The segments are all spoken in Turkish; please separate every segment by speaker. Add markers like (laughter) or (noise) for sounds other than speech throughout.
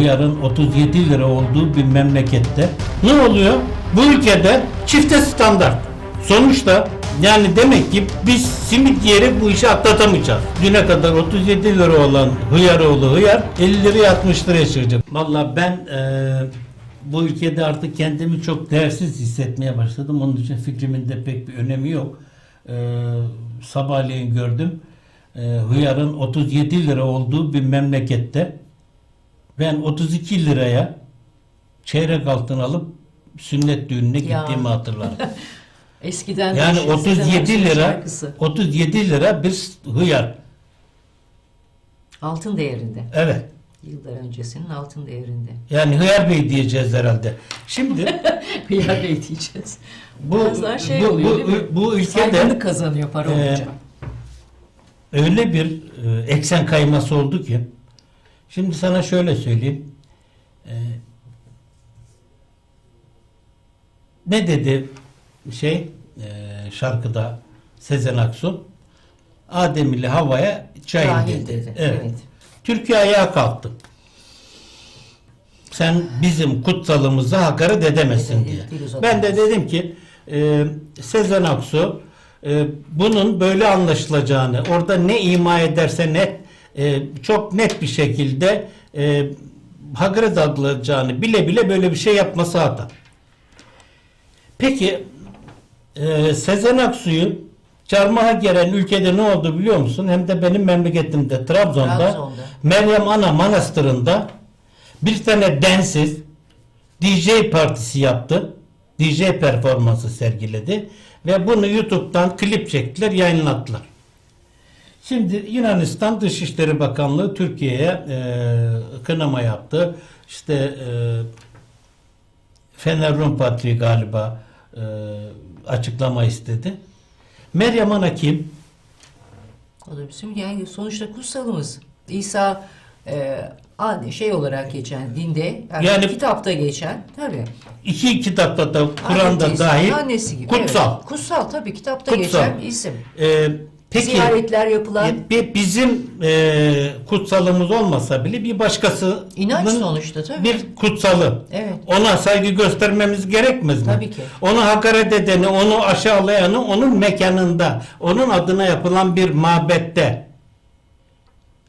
Speaker 1: hıyarın 37 lira olduğu bir memlekette ne oluyor? Bu ülkede çifte standart. Sonuçta yani demek ki biz simit yiyerek bu işi atlatamayacağız. Düne kadar 37 lira olan hıyaroğlu hıyar 50 liraya 60 liraya çıkacak. Valla ben eee, bu ülkede artık kendimi çok değersiz hissetmeye başladım. Onun için fikrimin de pek bir önemi yok. Eee sabahleyin gördüm. Eee hıyarın 37 lira olduğu bir memlekette ben 32 liraya çeyrek altın alıp sünnet düğününe
Speaker 2: Ya.
Speaker 1: gittiğimi hatırlarım. (laughs)
Speaker 2: Eskiden
Speaker 1: Yani
Speaker 2: Sezen
Speaker 1: 37
Speaker 2: Aksu'nun
Speaker 1: lira
Speaker 2: şarkısı.
Speaker 1: 37 lira bir hıyar.
Speaker 2: Altın değerinde.
Speaker 1: Evet.
Speaker 2: Yıllar öncesinin altın değerinde.
Speaker 1: Yani hıyar bey diyeceğiz herhalde. Şimdi (laughs)
Speaker 2: Hıyar Bey diyeceğiz.
Speaker 1: bu
Speaker 2: Bazen şey
Speaker 1: bu,
Speaker 2: oluyor
Speaker 1: bu,
Speaker 2: değil mi?
Speaker 1: bu ülkede
Speaker 2: Saygınlık kazanıyor para
Speaker 1: Ee,
Speaker 2: olunca.
Speaker 1: öyle bir e, eksen kayması oldu ki şimdi sana şöyle söyleyeyim. Ee, ne dedi şey e, şarkıda Sezen Aksu? Adem ile havaya Cahil dedi.
Speaker 2: dedi,
Speaker 1: Evet.
Speaker 2: evet.
Speaker 1: Türkiye ayağa kalktı. Sen bizim kutsalımıza hakaret edemezsin diye. Ben de dedim ki e, Sezen Aksu e, bunun böyle anlaşılacağını orada ne ima ederse net e, çok net bir şekilde e, hakaret algılayacağını bile bile böyle bir şey yapması hata. Peki e, Sezen Aksu'yu çarmıha gelen ülkede ne oldu biliyor musun? Hem de benim memleketimde Trabzon'da,
Speaker 2: Trabzon'da.
Speaker 1: Meryem Ana Manastırı'nda bir tane densiz DJ partisi yaptı. DJ performansı sergiledi ve bunu YouTube'dan klip çektiler, yayınlattılar. Şimdi Yunanistan Dışişleri Bakanlığı Türkiye'ye e, kınama yaptı. İşte e, Fener Rum Patriği galiba e, açıklama istedi. Meryem Ana kim?
Speaker 2: O da bizim yani sonuçta kutsalımız. İsa e, an- şey olarak geçen dinde yani,
Speaker 1: Yani-
Speaker 2: kitapta geçen tabii.
Speaker 1: İki kitapta da Kur'an'da dahil
Speaker 2: annesi gibi.
Speaker 1: kutsal.
Speaker 2: Evet. Kutsal tabii kitapta
Speaker 1: Kutsal.
Speaker 2: geçen isim.
Speaker 1: E, peki
Speaker 2: Ziyaretler yapılan
Speaker 1: bir bizim e, kutsalımız olmasa bile bir başkası
Speaker 2: inanç sonuçta tabii.
Speaker 1: bir kutsalı.
Speaker 2: Evet.
Speaker 1: Ona saygı göstermemiz gerekmez mi?
Speaker 2: Tabii ki.
Speaker 1: Onu hakaret edeni, onu aşağılayanı onun mekanında, onun adına yapılan bir mabette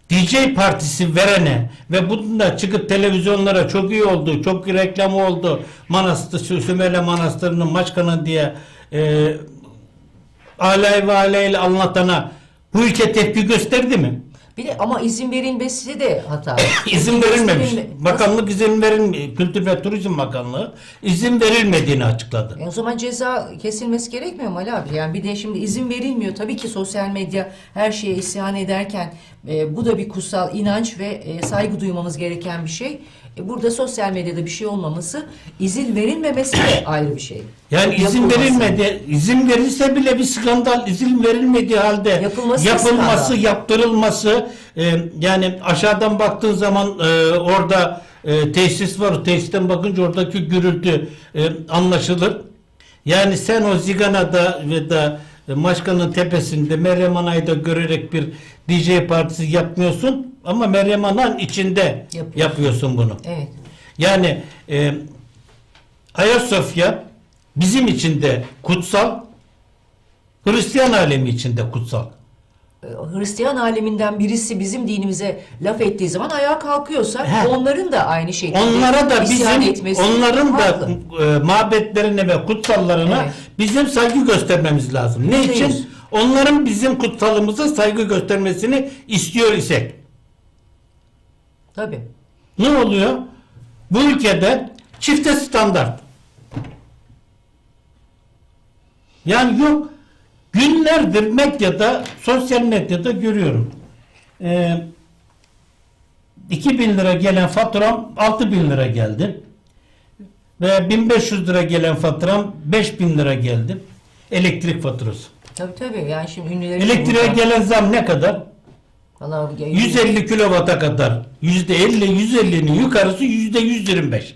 Speaker 1: DJ partisi verene ve bunun da çıkıp televizyonlara çok iyi oldu, çok iyi reklamı oldu. Manastır, Sü- Sümele Manastırı'nın başkanı diye e, alay ve aleyhile anlatana bu ülke tepki gösterdi mi?
Speaker 2: Bir de ama izin verilmesi de hata. (coughs)
Speaker 1: İzin verilmemiş.
Speaker 2: verilme-
Speaker 1: Bakanlık izin verilmiyor. Kültür ve Turizm Bakanlığı izin verilmediğini açıkladı.
Speaker 2: E o zaman ceza kesilmesi gerekmiyor mu Ali abi? Yani bir de şimdi izin verilmiyor. Tabii ki sosyal medya her şeye isyan ederken e, bu da bir kutsal inanç ve e, saygı duymamız gereken bir şey. E, burada sosyal medyada bir şey olmaması, izin verilmemesi de (coughs) ayrı bir şey.
Speaker 1: Yani izin
Speaker 2: Yapılması.
Speaker 1: verilmedi, izin verilse bile bir skandal, izin verilmediği halde
Speaker 2: Yapılması
Speaker 1: yapılması,
Speaker 2: skandal.
Speaker 1: yaptırılması, e, yani aşağıdan baktığın zaman e, orada e, tesis var, tesisten bakınca oradaki gürültü e, anlaşılır. Yani sen o Zigana'da ve da Maşkan'ın tepesinde Meryem Ana'yı da görerek bir DJ partisi yapmıyorsun ama Meryem Ana'nın içinde
Speaker 2: Yapıyorsun.
Speaker 1: yapıyorsun bunu.
Speaker 2: Evet.
Speaker 1: Yani e, Ayasofya bizim için de kutsal, Hristiyan alemi için de kutsal.
Speaker 2: E, Hristiyan aleminden birisi bizim dinimize laf ettiği zaman ayağa kalkıyorsa
Speaker 1: He.
Speaker 2: onların da aynı şekilde
Speaker 1: Onlara da bizim,
Speaker 2: etmesi
Speaker 1: onların da
Speaker 2: haklı.
Speaker 1: e, mabetlerine ve kutsallarına
Speaker 2: Evet.
Speaker 1: bizim saygı göstermemiz lazım. Ne
Speaker 2: Yüzde
Speaker 1: için?
Speaker 2: yüz.
Speaker 1: Onların bizim kutsalımıza saygı göstermesini istiyor isek.
Speaker 2: Tabii.
Speaker 1: Ne oluyor? Bu ülkede çifte standart. Yani yok. Günlerdir medyada, sosyal medyada görüyorum. Ee, 2000 lira gelen faturam 6000 lira geldi. Ve 1500 lira gelen faturam 5000 lira geldi. Elektrik faturası.
Speaker 2: Tabii tabii. Yani şimdi ünlülerin
Speaker 1: Elektriğe
Speaker 2: burada-
Speaker 1: gelen zam ne kadar?
Speaker 2: Vallahi
Speaker 1: 150 kilovata kadar %50, 150'nin yukarısı %125.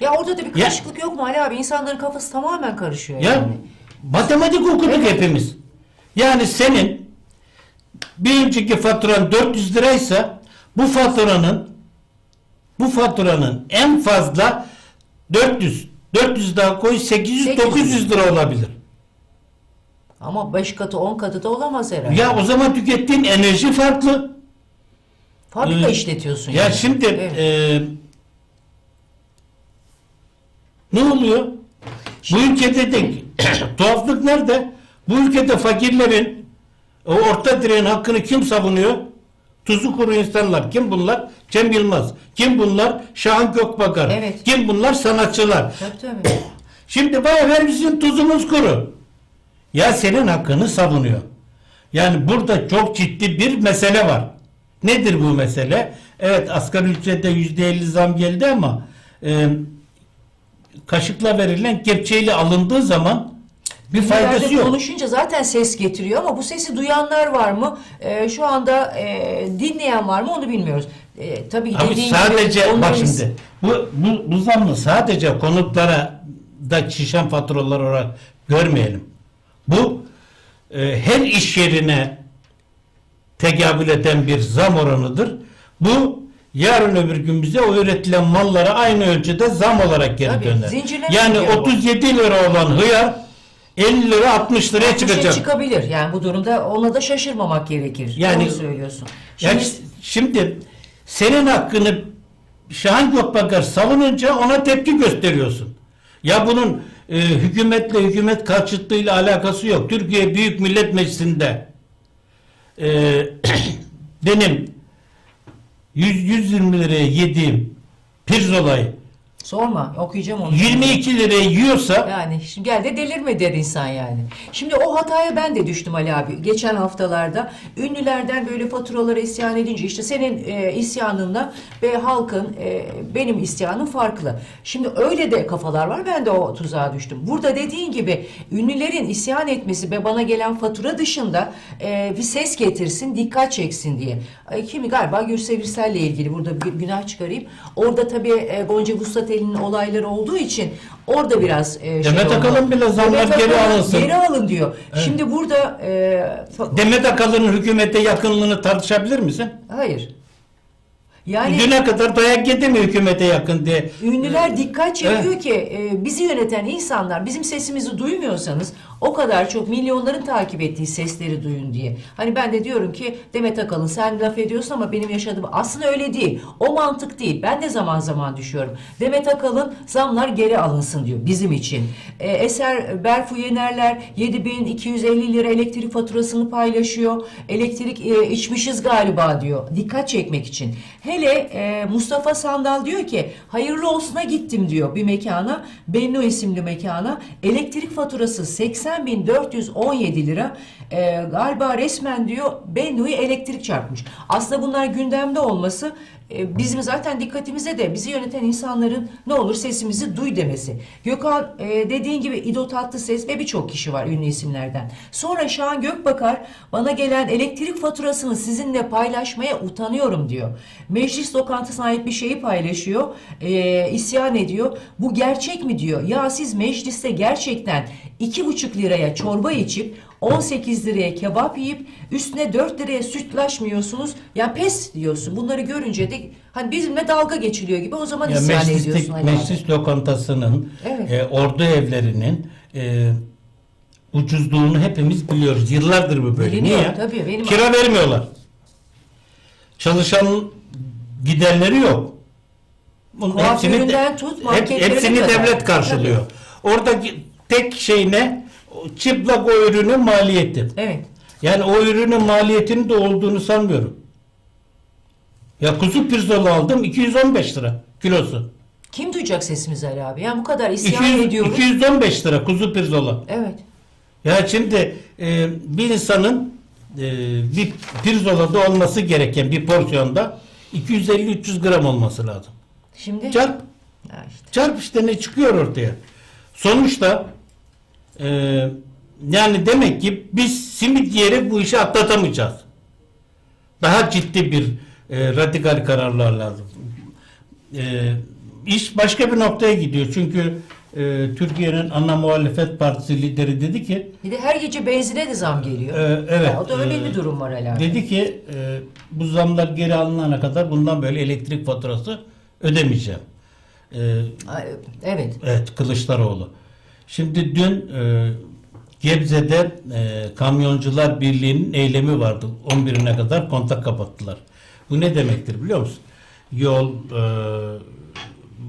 Speaker 2: Ya orada da bir
Speaker 1: Ya-
Speaker 2: karışıklık yok mu Ali abi? İnsanların kafası tamamen karışıyor
Speaker 1: Ya
Speaker 2: yani.
Speaker 1: Matematik okuduk
Speaker 2: Evet.
Speaker 1: hepimiz. Yani senin bir önceki faturan 400 liraysa bu faturanın bu faturanın en fazla 400 400 daha koy 800
Speaker 2: 800.
Speaker 1: 900 lira olabilir.
Speaker 2: Ama 5 katı 10 katı da olamaz herhalde.
Speaker 1: Ya o zaman tükettiğin enerji farklı.
Speaker 2: Fabrika
Speaker 1: Ee,
Speaker 2: işletiyorsun
Speaker 1: Ya
Speaker 2: yani.
Speaker 1: şimdi
Speaker 2: Evet.
Speaker 1: e, ne oluyor? Bu ülkede de (coughs) tuhaflık nerede? Bu ülkede fakirlerin o orta direğin hakkını kim savunuyor? Tuzu kuru insanlar. Kim bunlar? Cem Yılmaz. Kim bunlar? Şahan Gökbakar.
Speaker 2: Evet.
Speaker 1: Kim bunlar? Sanatçılar.
Speaker 2: Tabii tabii. (coughs)
Speaker 1: Şimdi vay ver bizim tuzumuz kuru. Ya senin hakkını savunuyor. Yani burada çok ciddi bir mesele var. Nedir bu mesele? Evet asgari ücrete yüzde elli zam geldi ama e, kaşıkla verilen kepçeyle alındığı zaman bir faydası yok.
Speaker 2: konuşunca zaten ses getiriyor ama bu sesi duyanlar var mı? Ee, şu anda e, dinleyen var mı onu bilmiyoruz. E, tabii
Speaker 1: Abi
Speaker 2: dediğin
Speaker 1: sadece
Speaker 2: gibi
Speaker 1: bak
Speaker 2: onların-
Speaker 1: şimdi bu, bu, bu zammı sadece konutlara da şişen faturalar olarak görmeyelim. Bu e, her iş yerine tekabül eden bir zam oranıdır. Bu yarın öbür gün bize o üretilen mallara aynı ölçüde zam olarak geri
Speaker 2: Tabii,
Speaker 1: döner.
Speaker 2: zincirleme
Speaker 1: Yani
Speaker 2: gidiyor bu.
Speaker 1: 37 lira olan hıyar 50 lira 60 liraya
Speaker 2: bir şey
Speaker 1: çıkacak.
Speaker 2: çıkabilir. Yani bu durumda ona da şaşırmamak gerekir.
Speaker 1: Yani-
Speaker 2: Doğru söylüyorsun.
Speaker 1: Yani
Speaker 2: Şimdi
Speaker 1: şimdi senin hakkını Şahan Gökbakar savununca ona tepki gösteriyorsun. Ya bunun e, hükümetle hükümet karşıtlığıyla alakası yok. Türkiye Büyük Millet Meclisi'nde e, (clears throat) benim 100, 120 liraya yediğim pirzolayı
Speaker 2: sorma okuyacağım onu.
Speaker 1: 22 liraya yiyorsa
Speaker 2: Yani şimdi gel de delirme der insan yani. Şimdi o hataya ben de düştüm Ali abi. Geçen haftalarda ünlülerden böyle faturalara isyan edince işte senin e, isyanınla ve halkın e, benim isyanım farklı. Şimdi öyle de kafalar var. Ben de o tuzağa düştüm. Burada dediğin gibi ünlülerin isyan etmesi ve bana gelen fatura dışında e, bir ses getirsin, dikkat çeksin diye. Ay, kimi galiba Gürsel Birsel'le ilgili burada bir günah çıkarayım. Orada tabii e, Gonca Vustateli'nin olayları olduğu için orada biraz e,
Speaker 1: Demet
Speaker 2: oldu.
Speaker 1: Akalın bile zamlar
Speaker 2: Demet
Speaker 1: geri
Speaker 2: Akalın
Speaker 1: alınsın.
Speaker 2: Geri alın diyor. Şimdi burada e,
Speaker 1: Demet Akalın'ın hükümete yakınlığını tartışabilir misin?
Speaker 2: hayır. Yani
Speaker 1: Düne kadar dayak yedi mi hükümete yakın diye.
Speaker 2: Ünlüler dikkat çekiyor
Speaker 1: Evet.
Speaker 2: ki e, bizi yöneten insanlar bizim sesimizi duymuyorsanız o kadar çok milyonların takip ettiği sesleri duyun diye. Hani ben de diyorum ki Demet Akalın sen laf ediyorsun ama benim yaşadığım aslında öyle değil. O mantık değil. Ben de zaman zaman düşüyorum. Demet Akalın zamlar geri alınsın diyor bizim için. E, Eser Berfu Yenerler 7250 lira elektrik faturasını paylaşıyor. Elektrik e, içmişiz galiba diyor. Dikkat çekmek için. Hele e, Mustafa Sandal diyor ki hayırlı olsuna gittim diyor bir mekana. Bennu isimli mekana. Elektrik faturası 80.417 lira. E, galiba resmen diyor Bennu'yu elektrik çarpmış. Aslında bunlar gündemde olması e, bizim zaten dikkatimize de bizi yöneten insanların ne olur sesimizi duy demesi. Gökhan e, dediğin gibi İdo Tatlıses ve birçok kişi var ünlü isimlerden. Sonra Şahan Gökbakar bana gelen elektrik faturasını sizinle paylaşmaya utanıyorum diyor. Meclis lokantasına ait bir şeyi paylaşıyor. E, isyan ediyor. Bu gerçek mi diyor. Ya siz mecliste gerçekten iki buçuk liraya çorba içip 18 liraya kebap yiyip üstüne 4 liraya sütlaşmıyorsunuz. Ya pes diyorsun. Bunları görünce de hani bizimle dalga geçiliyor gibi o zaman
Speaker 1: Ya
Speaker 2: isyan
Speaker 1: meclis,
Speaker 2: ediyorsun. Abi.
Speaker 1: meclis lokantasının,
Speaker 2: Evet.
Speaker 1: e, ordu evlerinin e, ucuzluğunu hepimiz biliyoruz. Yıllardır bu böyle.
Speaker 2: Biliniyor,
Speaker 1: Niye?
Speaker 2: tabii, benim-
Speaker 1: Kira vermiyorlar. Çalışan giderleri yok. Bunun
Speaker 2: Kuaföründen tut,
Speaker 1: hep, hepsini
Speaker 2: kadar.
Speaker 1: devlet karşılıyor. Oradaki tek şey ne? Çıplak o ürünün maliyeti.
Speaker 2: Evet.
Speaker 1: Yani o ürünün maliyetinin de olduğunu sanmıyorum. Ya kuzu pirzola aldım 215 lira kilosu.
Speaker 2: Kim duyacak sesimizi Ali abi? Yani bu kadar isyan
Speaker 1: 200,
Speaker 2: ediyoruz.
Speaker 1: 215 lira kuzu pirzola.
Speaker 2: Evet.
Speaker 1: Ya şimdi e, bir insanın e, bir pirzolada olması gereken bir porsiyonda 250-300 gram olması lazım.
Speaker 2: Şimdi
Speaker 1: Çarp,
Speaker 2: Ha işte.
Speaker 1: çarp işte ne çıkıyor ortaya. Sonuçta e, yani demek ki biz simit yiyerek bu işi atlatamayacağız. Daha ciddi bir e, radikal kararlar lazım. E, iş başka bir noktaya gidiyor. Çünkü e, Türkiye'nin ana muhalefet partisi lideri dedi ki
Speaker 2: Bir de her gece benzine de zam geliyor.
Speaker 1: e, evet
Speaker 2: Ya o da öyle
Speaker 1: e,
Speaker 2: bir durum var abi.
Speaker 1: Dedi ki e, bu zamlar geri alınana kadar bundan böyle elektrik faturası ödemeyeceğim.
Speaker 2: Ay, Evet.
Speaker 1: Evet Kılıçdaroğlu. Şimdi dün e, Gebze'de e, Kamyoncular Birliği'nin eylemi vardı. 11'ine kadar kontak kapattılar. Bu ne demektir biliyor musun? Yol, e,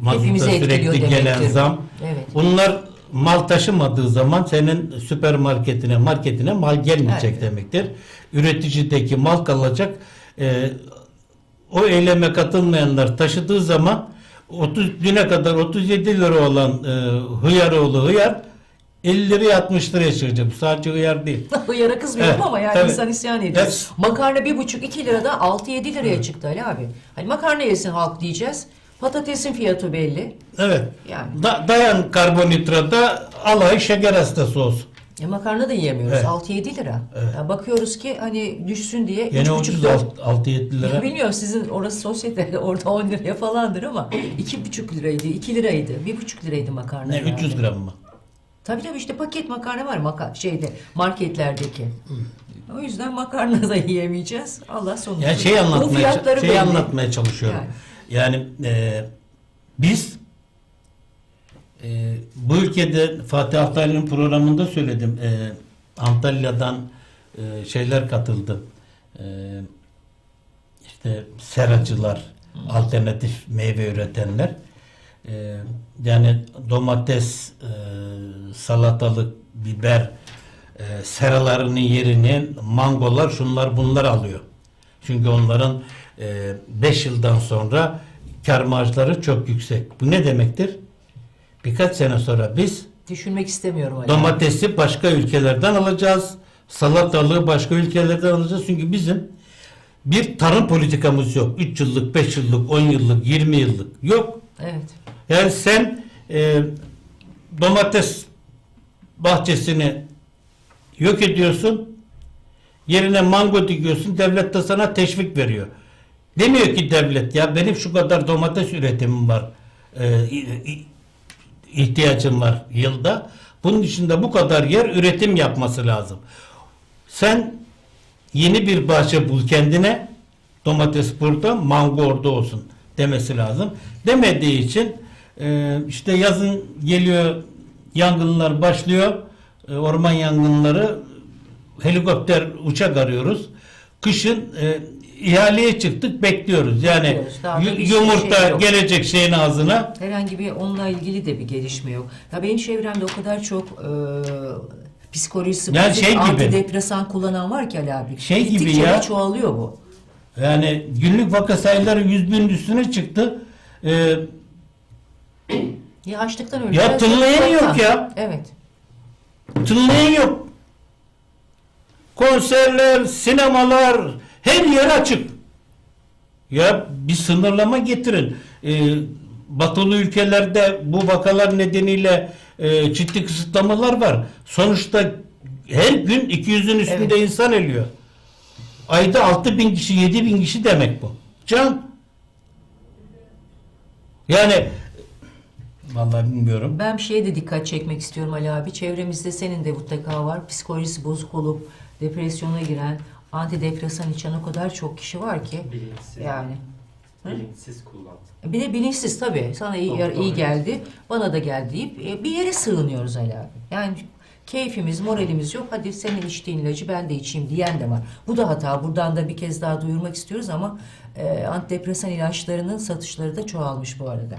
Speaker 1: mazota
Speaker 2: Hepimizi etkiliyor
Speaker 1: sürekli gelen
Speaker 2: demektir bu.
Speaker 1: zam.
Speaker 2: Evet.
Speaker 1: Bunlar mal taşımadığı zaman senin süpermarketine, marketine mal gelmeyecek
Speaker 2: Evet.
Speaker 1: demektir. Üreticideki mal kalacak. E, o eyleme katılmayanlar taşıdığı zaman 30 düne kadar 37 lira olan e, hıyaroğlu hıyar 50 liraya 60 liraya çıkacak. Bu sadece hıyar değil. (laughs)
Speaker 2: Yara kızmıyorum
Speaker 1: Evet,
Speaker 2: ama yani
Speaker 1: tabii.
Speaker 2: insan isyan ediyor.
Speaker 1: Evet.
Speaker 2: Makarna bir buçuk iki lirada 6-7 liraya çıktı Ali abi. Hani makarna yesin halk diyeceğiz. Patatesin fiyatı belli.
Speaker 1: Evet.
Speaker 2: Yani.
Speaker 1: Da- dayan karbonhidrata alay şeker hastası olsun.
Speaker 2: E makarna da yiyemiyoruz.
Speaker 1: Evet.
Speaker 2: 6-7 lira.
Speaker 1: Evet.
Speaker 2: Ya bakıyoruz ki hani düşsün diye
Speaker 1: Gene
Speaker 2: 3,5
Speaker 1: ucuz
Speaker 2: dört-
Speaker 1: 6-7 lira.
Speaker 2: Bilmiyorum sizin orası sosyete (laughs) orada 10 liraya falandır ama 2,5 liraydı, 2 liraydı, 1,5 liraydı makarna.
Speaker 1: Ne
Speaker 2: yani.
Speaker 1: 300 gram mı?
Speaker 2: Tabii tabii işte paket makarna var maka şeyde marketlerdeki. O yüzden makarna da yiyemeyeceğiz. Allah sonunda.
Speaker 1: Ya şey anlatmaya şey
Speaker 2: belli.
Speaker 1: anlatmaya çalışıyorum. Yani, e, biz e, bu ülkede Fatih Altaylı'nın programında söyledim. E, Antalya'dan e, şeyler katıldı. E, işte seracılar, alternatif meyve üretenler. E, yani domates, e, salatalık, biber e, seralarının yerini mangolar şunlar bunlar alıyor. Çünkü onların 5 yıldan sonra kar marjları çok yüksek. Bu ne demektir? Birkaç sene sonra biz
Speaker 2: Düşünmek istemiyorum. Ali.
Speaker 1: domatesi başka ülkelerden alacağız. Salatalığı başka ülkelerden alacağız. Çünkü bizim bir tarım politikamız yok. 3 yıllık, 5 yıllık, 10 yıllık, 20 yıllık yok.
Speaker 2: Evet.
Speaker 1: Yani sen e, domates bahçesini yok ediyorsun. Yerine mango dikiyorsun. Devlet de sana teşvik veriyor. Demiyor ki devlet ya benim şu kadar domates üretimim var. E, i- i- ihtiyacım var yılda. Bunun dışında bu kadar yer üretim yapması lazım. Sen yeni bir bahçe bul kendine. Domates burada, mango orada olsun demesi lazım. Demediği için e, işte yazın geliyor yangınlar başlıyor. E, orman yangınları helikopter uçak arıyoruz. Kışın e, ihaleye çıktık bekliyoruz. Yani
Speaker 2: Bekliyoruz. Daha da
Speaker 1: yu-
Speaker 2: bir şey
Speaker 1: yumurta
Speaker 2: yok.
Speaker 1: gelecek şeyin ağzına.
Speaker 2: Herhangi bir onunla ilgili de bir gelişme yok. Ya benim çevremde o kadar çok e, psikolojisi
Speaker 1: Yani
Speaker 2: bozuk,
Speaker 1: şey gibi.
Speaker 2: antidepresan kullanan var ki Ali abi.
Speaker 1: Şey gibi
Speaker 2: Gittikçe
Speaker 1: ya.
Speaker 2: de çoğalıyor bu.
Speaker 1: Yani günlük vaka sayıları 100 binin üstüne çıktı. E,
Speaker 2: Ya açlıktan ölüyor.
Speaker 1: Ya tınlayan yok ya.
Speaker 2: Evet.
Speaker 1: Tınlayan yok. Konserler, sinemalar, her yer açık. Ya bir sınırlama getirin. Ee, batılı ülkelerde bu vakalar nedeniyle e, ciddi kısıtlamalar var. Sonuçta her gün 200'ün üstünde
Speaker 2: Evet.
Speaker 1: insan ölüyor. Ayda 6 bin kişi, 7 bin kişi demek bu. Can. Yani vallahi bilmiyorum.
Speaker 2: Ben bir şeye de dikkat çekmek istiyorum Ali abi. Çevremizde senin de mutlaka var. Psikolojisi bozuk olup depresyona giren, antidepresan içen o kadar çok kişi var ki.
Speaker 3: Bilinçsiz.
Speaker 2: Yani. Hı?
Speaker 3: Bilinçsiz kullan.
Speaker 2: Bir de bilinçsiz tabii. Sana iyi,
Speaker 3: Tabii,
Speaker 2: iyi
Speaker 3: tabii.
Speaker 2: geldi, bana da geldi deyip e, bir yere sığınıyoruz Ali abi. Yani keyfimiz, moralimiz yok. Hadi senin içtiğin ilacı ben de içeyim diyen de var. Bu da hata. Buradan da bir kez daha duyurmak istiyoruz ama e, antidepresan ilaçlarının satışları da çoğalmış bu arada.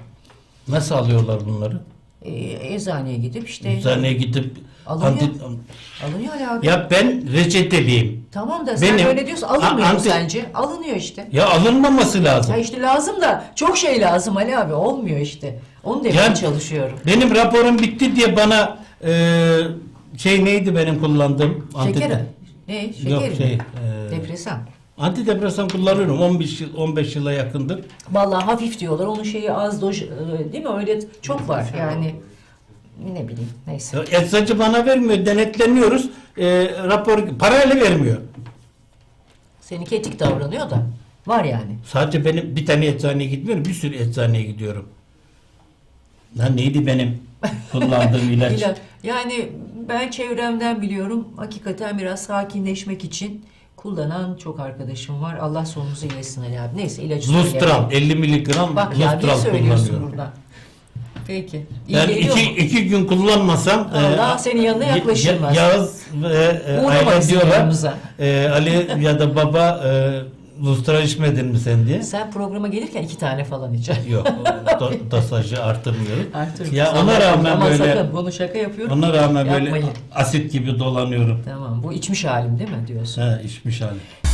Speaker 1: Nasıl alıyorlar bunları?
Speaker 2: E, eczaneye gidip işte
Speaker 1: Eczaneye gidip
Speaker 2: Alınıyor.
Speaker 1: anti-
Speaker 2: alınıyor Ali abi.
Speaker 1: ya ben reçeteliyim.
Speaker 2: Tamam da sen
Speaker 1: Benim-
Speaker 2: böyle diyorsun alınmıyor
Speaker 1: A-
Speaker 2: mu
Speaker 1: anti-
Speaker 2: sence? Alınıyor işte.
Speaker 1: Ya alınmaması lazım.
Speaker 2: Ya işte lazım da çok şey lazım Ali abi olmuyor işte. Onu demeye
Speaker 1: Yani-
Speaker 2: çalışıyorum.
Speaker 1: Benim raporum bitti diye bana e, şey neydi benim kullandığım?
Speaker 2: Şeker. Ne? Şeker
Speaker 1: Yok
Speaker 2: mi?
Speaker 1: şey e,
Speaker 2: Depresan.
Speaker 1: antidepresan kullanıyorum 15 yıl 15 yıla yakındır.
Speaker 2: Vallahi hafif diyorlar. Onun şeyi az doj e, değil mi? Öyle çok var yani. Ne bileyim neyse.
Speaker 1: Eczacı bana vermiyor, denetleniyoruz. E, rapor parayla vermiyor.
Speaker 2: Seninki etik davranıyor da. Var yani.
Speaker 1: Sadece benim bir tane eczaneye gitmiyorum, bir sürü eczaneye gidiyorum. Lan neydi benim (laughs) kullandığım ilaç?
Speaker 2: İla- Yani ben çevremden biliyorum. Hakikaten biraz sakinleşmek için kullanan çok arkadaşım var. Allah sonunuzu iyi etsin Ali abi. Neyse ilacı.
Speaker 1: Lustral 50 miligram
Speaker 2: Bak ya
Speaker 1: Lustral
Speaker 2: bir söylüyorsun
Speaker 1: kullanıyorum.
Speaker 2: burada. Peki. İyi
Speaker 1: Ben
Speaker 2: geliyor
Speaker 1: iki,
Speaker 2: mu?
Speaker 1: iki gün kullanmasam
Speaker 2: Allah
Speaker 1: e,
Speaker 2: senin yanına
Speaker 1: Ya-
Speaker 2: yaklaşılmaz.
Speaker 1: Yağız ve e, diyorlar
Speaker 2: yanımıza.
Speaker 1: e, Ali ya da baba e, Lustra içmedin mi sen diye.
Speaker 2: Sen programa gelirken iki tane falan içeceksin.
Speaker 1: Yok do- dosajı artırmıyorum.
Speaker 2: Artık
Speaker 1: Ya ona rağmen
Speaker 2: Ama
Speaker 1: böyle
Speaker 2: sakın bunu şaka yapıyorum.
Speaker 1: ona rağmen böyle
Speaker 2: Yapmayın.
Speaker 1: asit gibi dolanıyorum.
Speaker 2: Tamam bu içmiş halim değil mi diyorsun?
Speaker 1: He içmiş hali.